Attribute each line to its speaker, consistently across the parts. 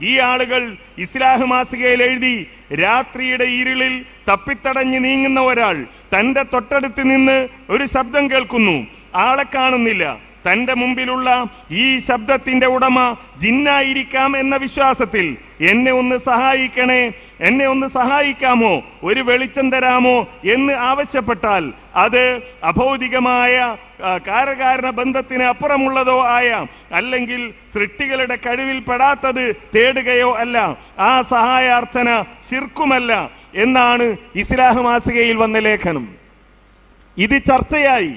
Speaker 1: ഈ ആളുകൾ ഇസ്ലാഹ് മാസികയിൽ എഴുതി രാത്രിയുടെ ഇരുളിൽ തപ്പിത്തടഞ്ഞു നീങ്ങുന്ന ഒരാൾ തന്റെ തൊട്ടടുത്ത് നിന്ന് ഒരു ശബ്ദം കേൾക്കുന്നു. ആളെ കാണുന്നില്ല. തന്റെ മുമ്പിലുള്ള ഈ ശബ്ദത്തിന്റെ ഉടമ ജിന്നായിരിക്കാം എന്ന വിശ്വാസത്തിൽ എന്നെ ഒന്ന് സഹായിക്കണേ എന്നെ ഒന്ന് സഹായിക്കാമോ ഒരു വെളിച്ചം തരാമോ എന്ന് ആവശ്യപ്പെട്ടാൽ അത് അഭൗതികമായ കാരകാരണ ബന്ധത്തിന് അപ്പുറമുള്ളതോ ആയ അല്ലെങ്കിൽ സൃഷ്ടികളുടെ കഴിവിൽ പെടാത്തത് തേടുകയോ അല്ല. ആ സഹായാർത്ഥന ശിർക്കുമല്ല എന്നാണ് ഇസ്ലാഹ് മാസികയിൽ വന്ന ലേഖനം. ഇത് ചർച്ചയായി.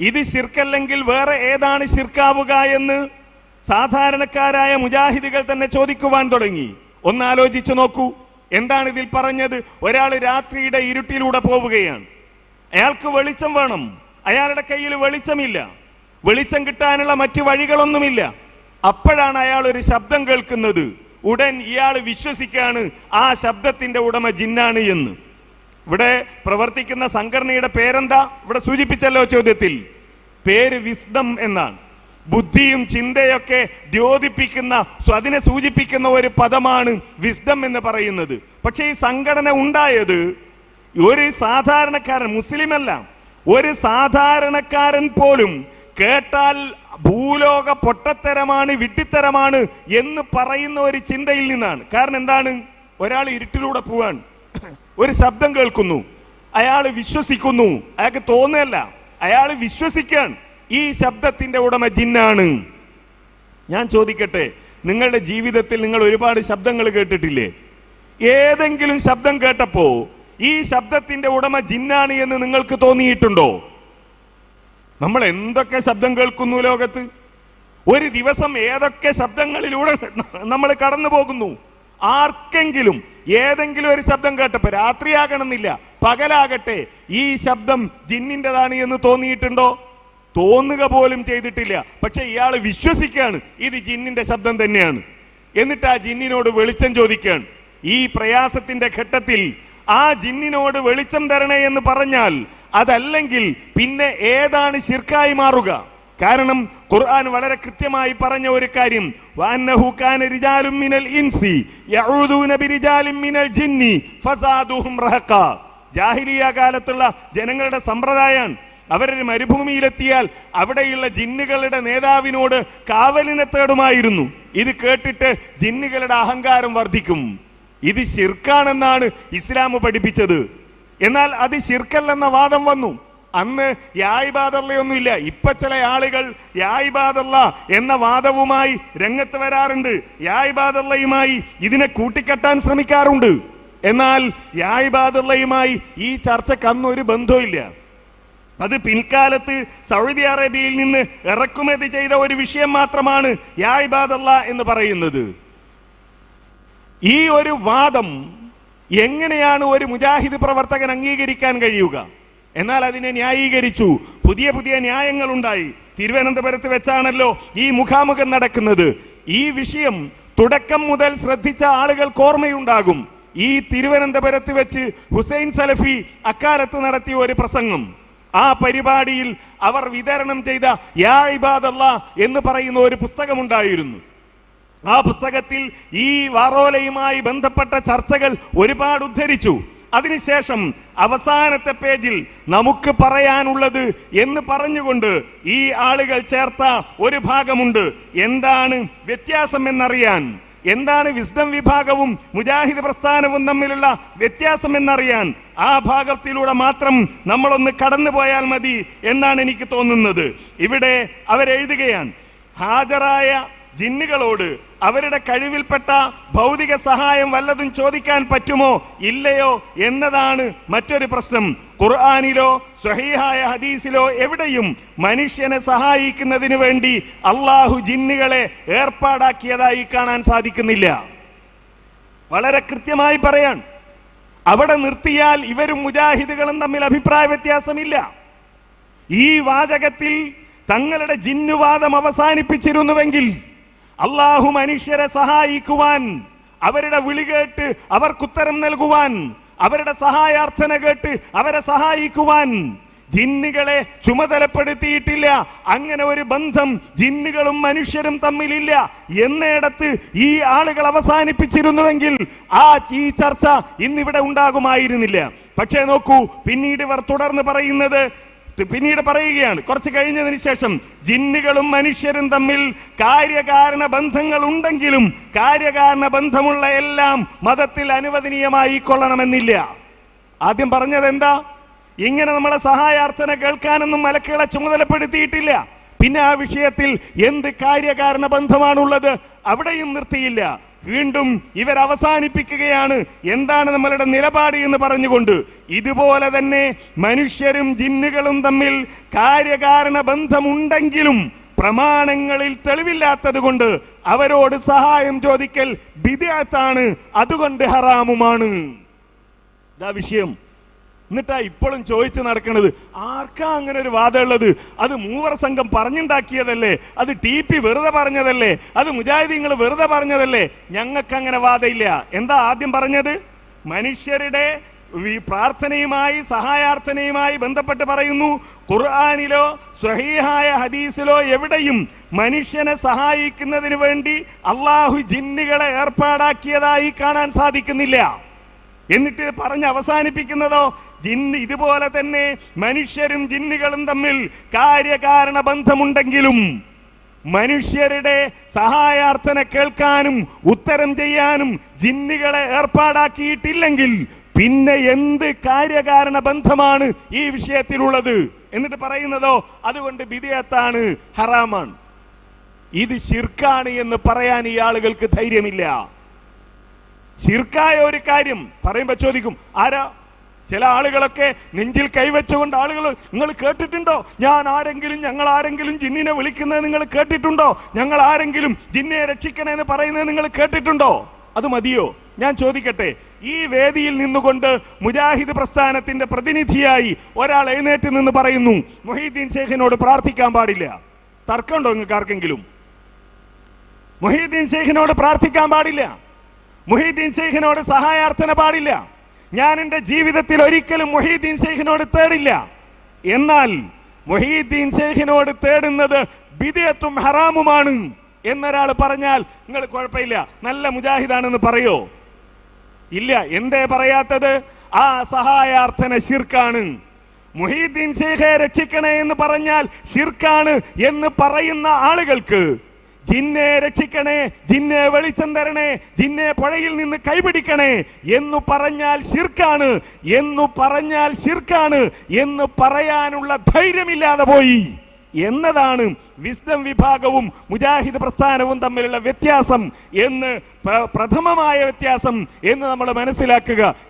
Speaker 1: ഇത് ശിർക്കല്ലെങ്കിൽ വേറെ ഏതാണ് ശിർക്കാവുക എന്ന് സാധാരണക്കാരായ മുജാഹിദുകൾ തന്നെ ചോദിക്കുവാൻ തുടങ്ങി. ഒന്ന് ആലോചിച്ചു നോക്കൂ. എന്താണ് ഇതിൽ പറഞ്ഞത്? ഒരാൾ രാത്രിയുടെ ഇരുട്ടിലൂടെ പോവുകയാണ്. അയാൾക്ക് വെളിച്ചം വേണം. അയാളുടെ കയ്യിൽ വെളിച്ചമില്ല. വെളിച്ചം കിട്ടാനുള്ള മറ്റു വഴികളൊന്നുമില്ല. അപ്പോഴാണ് അയാൾ ഒരു ശബ്ദം കേൾക്കുന്നത്. ഉടൻ ഇയാൾ വിശ്വസിക്കാണ് ആ ശബ്ദത്തിന്റെ ഉടമ ജിന്നാണ് എന്ന്. ഇവിടെ പ്രവർത്തിക്കുന്ന സംഘടനയുടെ പേരെന്താ? ഇവിടെ സൂചിപ്പിച്ചല്ലോ ചോദ്യത്തിൽ. പേര് വിസ്ഡം എന്നാണ്. ബുദ്ധിയും ചിന്തയൊക്കെ ദ്യോതിപ്പിക്കുന്ന അതിനെ സൂചിപ്പിക്കുന്ന ഒരു പദമാണ് വിസ്ഡം എന്ന് പറയുന്നത്. പക്ഷേ ഈ സംഘടന ഉണ്ടായത് ഒരു സാധാരണക്കാരൻ മുസ്ലിമല്ല. ഒരു സാധാരണക്കാരൻ പോലും കേട്ടാൽ ഭൂലോക പൊട്ടത്തരമാണ് വിട്ടിത്തരമാണ് എന്ന് പറയുന്ന ഒരു ചിന്തയിൽ നിന്നാണ്. കാരണം എന്താണ്? ഒരാൾ ഇരുട്ടിലൂടെ പോവാൻ ഒരു ശബ്ദം കേൾക്കുന്നു. അയാൾ വിശ്വസിക്കുന്നു. അയാൾക്ക് തോന്നുകയല്ല. അയാൾ വിശ്വസിക്കാൻ ഈ ശബ്ദത്തിന്റെ ഉടമ ജിന്നാണ്. ഞാൻ ചോദിക്കട്ടെ നിങ്ങളുടെ ജീവിതത്തിൽ നിങ്ങൾ ഒരുപാട് ശബ്ദങ്ങൾ കേട്ടിട്ടില്ലേ? ഏതെങ്കിലും ശബ്ദം കേട്ടപ്പോ ഈ ശബ്ദത്തിന്റെ ഉടമ ജിന്നാണ് എന്ന് നിങ്ങൾക്ക് തോന്നിയിട്ടുണ്ടോ? നമ്മൾ എന്തൊക്കെ ശബ്ദം കേൾക്കുന്നു ലോകത്ത്? ഒരു ദിവസം ഏതൊക്കെ ശബ്ദങ്ങളിലൂടെ നമ്മൾ കടന്നു പോകുന്നു ആർക്കെങ്കിലും ഏതെങ്കിലും ഒരു ശബ്ദം കേട്ടപ്പോ രാത്രിയാകണമെന്നില്ല പകലാകട്ടെ ഈ ശബ്ദം ജിന്നിന്റെതാണ് എന്ന് തോന്നിയിട്ടുണ്ടോ? തോന്നുക പോലും ചെയ്തിട്ടില്ല. പക്ഷെ ഇയാൾ വിശ്വസിക്കുകയാണ് ഇത് ജിന്നിന്റെ ശബ്ദം തന്നെയാണ്. എന്നിട്ട് ആ ജിന്നിനോട് വെളിച്ചം ചോദിക്കുകയാണ്. ഈ പ്രയാസത്തിന്റെ ഘട്ടത്തിൽ ആ ജിന്നിനോട് വെളിച്ചം തരണേ എന്ന് പറഞ്ഞാൽ അതല്ലെങ്കിൽ പിന്നെ ഏതാണ് ശിർക്കായി മാറുക? കാരണം ഖുർആൻ വളരെ കൃത്യമായി പറഞ്ഞ ഒരു കാര്യം. കാന മിനൽ ഇൻസി ബിരിജാലിൻ മിനൽ ജിന്നി കാലത്തുള്ള ജനങ്ങളുടെ സമ്പ്രദായമാണ് അവരൊരു മരുഭൂമിയിലെത്തിയാൽ അവിടെയുള്ള ജിന്നുകളുടെ നേതാവിനോട് കാവലിനെ തേടുമായിരുന്നു. ഇത് കേട്ടിട്ട് ജിന്നുകളുടെ അഹങ്കാരം വർദ്ധിക്കും. ഇത് ശിർക്കാണെന്നാണ് ഇസ്ലാം പഠിപ്പിച്ചത്. എന്നാൽ അത് ശിർക്കല്ലെന്ന വാദം വന്നു. അന്ന് യായിബാദല്ലയൊന്നുമില്ല ഇപ്പൊ ചില ആളുകൾ യായിബാദല്ല എന്ന വാദവുമായി രംഗത്ത് വരാറുണ്ട്. യായിബാദല്ലയുമായി ഇതിനെ കൂട്ടിക്കെട്ടാൻ ശ്രമിക്കാറുണ്ട്. എന്നാൽ യായിബാദല്ലയുമായി ഈ ചർച്ചക്ക് അന്ന് ഒരു അത് പിൻകാലത്ത് സൗദി അറേബ്യയിൽ നിന്ന് ഇറക്കുമതി ചെയ്ത ഒരു വിഷയം മാത്രമാണ് യായിബാദല്ല എന്ന് പറയുന്നത്. ഈ ഒരു വാദം എങ്ങനെയാണ് ഒരു മുജാഹിദ് പ്രവർത്തകൻ അംഗീകരിക്കാൻ കഴിയുക? എന്നാൽ അതിനെ ന്യായീകരിച്ചു. പുതിയ പുതിയ ന്യായങ്ങൾ ഉണ്ടായി തിരുവനന്തപുരത്ത് വെച്ചാണല്ലോ ഈ മുഖാമുഖം നടക്കുന്നത്. ഈ വിഷയം തുടക്കം മുതൽ ശ്രദ്ധിച്ച ആളുകൾ ഓർമ്മയുണ്ടാകും. ഈ തിരുവനന്തപുരത്ത് വെച്ച് ഹുസൈൻ സലഫി അക്കാലത്ത് നടത്തിയ ഒരു പ്രസംഗം. ആ പരിപാടിയിൽ അവർ വിതരണം ചെയ്ത യാ ഇബാദല്ല എന്ന് പറയുന്ന ഒരു പുസ്തകമുണ്ടായിരുന്നു. ആ പുസ്തകത്തിൽ ഈ വാറോലയുമായി ബന്ധപ്പെട്ട ചർച്ചകൾ ഒരുപാട് ഉദ്ധരിച്ചു. അതിനുശേഷം അവസാനത്തെ പേജിൽ നമുക്ക് പറയാനുള്ളത് എന്ന് പറഞ്ഞുകൊണ്ട് ഈ ആളുകൾ ചേർത്ത ഒരു ഭാഗമുണ്ട്. എന്താണ് വ്യത്യാസം എന്നറിയാൻ? എന്താണ് വിസ്ഡം വിഭാഗവും മുജാഹിദ് പ്രസ്ഥാനവും തമ്മിലുള്ള വ്യത്യാസം എന്നറിയാൻ? ആ ഭാഗത്തിലൂടെ മാത്രം നമ്മളൊന്ന് കടന്നു പോയാൽ മതി എന്നാണ് എനിക്ക് തോന്നുന്നത്. ഇവിടെ അവരെഴുതുകയാണ് ഹാജരായ ജിന്നുകളോട് അവരുടെ കഴിവിൽപ്പെട്ട ഭൗതിക സഹായം വല്ലതും ചോദിക്കാൻ പറ്റുമോ? ഇല്ലയോ? എന്നതാണ് മറ്റൊരു പ്രശ്നം. ഖുർആാനിലോ സ്വഹീഹായ ഹദീസിലോ എവിടെയും മനുഷ്യനെ സഹായിക്കുന്നതിന് വേണ്ടി അള്ളാഹു ജിന്നുകളെ ഏർപ്പാടാക്കിയതായി കാണാൻ സാധിക്കുന്നില്ല. വളരെ കൃത്യമായി പറയാൻ അവിടെ നിർത്തിയാൽ ഇവരും മുജാഹിദുകളും തമ്മിൽ അഭിപ്രായ വ്യത്യാസമില്ല. ഈ വാചകത്തിൽ തങ്ങളുടെ ജിന്നുവാദം അവസാനിപ്പിച്ചിരുന്നുവെങ്കിൽ അള്ളാഹു മനുഷ്യരെ സഹായിക്കുവാൻ അവരുടെ വിളി കേട്ട് അവർക്കുത്തരം നൽകുവാൻ അവരുടെ സഹായാർത്ഥന കേട്ട് അവരെ സഹായിക്കുവാൻ ജിന്നുകളെ ചുമതലപ്പെടുത്തിയിട്ടില്ല. അങ്ങനെ ഒരു ബന്ധം ജിന്നുകളും മനുഷ്യരും തമ്മിലില്ല. എന്നിടത്ത് ഈ ആളുകൾ അവസാനിപ്പിച്ചിരുന്നുവെങ്കിൽ ആ ഈ ചർച്ച ഇന്നിവിടെ ഉണ്ടാകുമായിരുന്നില്ല. പക്ഷേ നോക്കൂ പിന്നീട് ഇവർ തുടർന്ന് പറയുന്നത് പിന്നീട് പറയുകയാണ്. കുറച്ച് കഴിഞ്ഞതിന് ശേഷം ജിന്നുകളും മനുഷ്യരും തമ്മിൽ കാര്യകാരണ ബന്ധങ്ങൾ ഉണ്ടെങ്കിലും കാര്യകാരണ ബന്ധമുള്ള എല്ലാം മതത്തിൽ അനുവദനീയമായി കൊള്ളണമെന്നില്ല. ആദ്യം പറഞ്ഞത് എന്താ ഇങ്ങനെ നമ്മളെ സഹായാർത്ഥന കേൾക്കാനൊന്നും മലക്കുകളെ ചുമതലപ്പെടുത്തിയിട്ടില്ല. പിന്നെ ആ വിഷയത്തിൽ എന്ത് കാര്യകാരണ ബന്ധമാണുള്ളത് അവിടെയും നിർത്തിയില്ല. വീണ്ടും ഇവർ അവസാനിപ്പിക്കുകയാണ്. എന്താണ് നമ്മളുടെ നിലപാട് എന്ന് പറഞ്ഞുകൊണ്ട് ഇതുപോലെ തന്നെ മനുഷ്യരും ജിന്നുകളും തമ്മിൽ കാര്യകാരണ ബന്ധമുണ്ടെങ്കിലും പ്രമാണങ്ങളിൽ തെളിവില്ലാത്തത് കൊണ്ട് അവരോട് സഹായം ചോദിക്കൽ ബിദഅത്താണ് അതുകൊണ്ട് ഹറാമുമാണ്. വിഷയം. എന്നിട്ടാ ഇപ്പോഴും ചോദിച്ചു നടക്കണത് ആർക്കാ അങ്ങനെ ഒരു വാദമുള്ളത്? അത് മൂവർ സംഘം പറഞ്ഞുണ്ടാക്കിയതല്ലേ? അത് ടി പി വെറുതെ പറഞ്ഞതല്ലേ? അത് മുജാഹിദീങ്ങൾ വെറുതെ പറഞ്ഞതല്ലേ? ഞങ്ങൾക്ക് അങ്ങനെ വാദമില്ല. എന്താ ആദ്യം പറഞ്ഞത്? മനുഷ്യരുടെ പ്രാർത്ഥനയുമായി സഹായാർത്ഥനയുമായി ബന്ധപ്പെട്ട് പറയുന്നു ഖുർആാനിലോ സ്വഹീഹായ ഹദീസിലോ എവിടെയും മനുഷ്യനെ സഹായിക്കുന്നതിന് വേണ്ടി അള്ളാഹു ജിന്നുകളെ ഏർപ്പാടാക്കിയതായി കാണാൻ സാധിക്കുന്നില്ല. എന്നിട്ട് പറഞ്ഞ് അവസാനിപ്പിക്കുന്നതോ ജിന്ന് ഇതുപോലെ തന്നെ മനുഷ്യരും ജിന്നുകളും തമ്മിൽ കാര്യകാരണ ബന്ധമുണ്ടെങ്കിലും മനുഷ്യരുടെ സഹായാർത്ഥന കേൾക്കാനും ഉത്തരം ചെയ്യാനും ജിന്നുകളെ ഏർപ്പാടാക്കിയിട്ടില്ലെങ്കിൽ പിന്നെ എന്ത് കാര്യകാരണ ബന്ധമാണ് ഈ വിഷയത്തിലുള്ളത്? എന്നിട്ട് പറയുന്നതോ അതുകൊണ്ട് ബിദിയത്താണ് ഹറാമാണ്. ഇത് ശിർക്കാണ് എന്ന് പറയാൻ ഈ ആളുകൾക്ക് ധൈര്യമില്ല. ശിർക്കായ ഒരു കാര്യം പറയുമ്പോ ചോദിക്കും ആരാ? ചില ആളുകളൊക്കെ നെഞ്ചിൽ കൈവച്ചുകൊണ്ട് ആളുകൾ നിങ്ങൾ കേട്ടിട്ടുണ്ടോ? ഞാൻ ആരെങ്കിലും ഞങ്ങൾ ആരെങ്കിലും ജിന്നിനെ വിളിക്കുന്നത് നിങ്ങൾ കേട്ടിട്ടുണ്ടോ? ഞങ്ങൾ ആരെങ്കിലും ജിന്നിനെ രക്ഷിക്കണേന്ന് പറയുന്നത് നിങ്ങൾ കേട്ടിട്ടുണ്ടോ? അത് മതിയോ? ഞാൻ ചോദിക്കട്ടെ. ഈ വേദിയിൽ നിന്നുകൊണ്ട് മുജാഹിദ് പ്രസ്ഥാനത്തിന്റെ പ്രതിനിധിയായി ഒരാൾ എഴുന്നേറ്റ് നിന്ന് പറയുന്നു മൊഹീദ്ദീൻ ഷേഖിനോട് പ്രാർത്ഥിക്കാൻ പാടില്ല. തർക്കമുണ്ടോ നിങ്ങൾക്ക് ആർക്കെങ്കിലും? മൊഹീദ്ദീൻ ഷേഖിനോട് പ്രാർത്ഥിക്കാൻ പാടില്ല. മുഹീദ്ദീൻ ശൈഖിനോട് സഹായാർത്ഥന പാടില്ല. ഞാൻ എന്റെ ജീവിതത്തിൽ ഒരിക്കലും മുഹീദ്ദീൻ ശൈഖിനോട് തേടില്ല. എന്നാൽ മുഹീദ്ദീൻ ശൈഖിനോട് തേടുന്നത് ബിദയത്തും ഹറാമുമാണ് എന്നൊരാൾ പറഞ്ഞാൽ നിങ്ങൾ കുഴപ്പമില്ല നല്ല മുജാഹിദാണെന്ന് പറയോ? ഇല്ല എന്തേ പറയാത്തത്? ആ സഹായാർത്ഥന ശിർക്കാണ്. മുഹീദ്ദീൻ ശേഖെ രക്ഷിക്കണേ എന്ന് പറഞ്ഞാൽ ശിർക്കാണ് എന്ന് പറയുന്ന ആളുകൾക്ക് ജിന്നെ രക്ഷിക്കണേ ജിന്നെ വെളിച്ചം തരണേ ജിന്നെ പുഴയിൽ നിന്ന് കൈപിടിക്കണേ എന്ന് പറഞ്ഞാൽ ശിർക്കാണ് എന്ന് പറഞ്ഞാൽ ശിർക്കാണ് എന്ന് പറയാനുള്ള ധൈര്യമില്ലാതെ പോയി. എന്നതാണ് വിസ്ഡം വിഭാഗവും മുജാഹിദ് പ്രസ്ഥാനവും തമ്മിലുള്ള വ്യത്യാസം എന്ന് പ്രഥമമായ വ്യത്യാസം എന്ന് നമ്മൾ മനസ്സിലാക്കുക.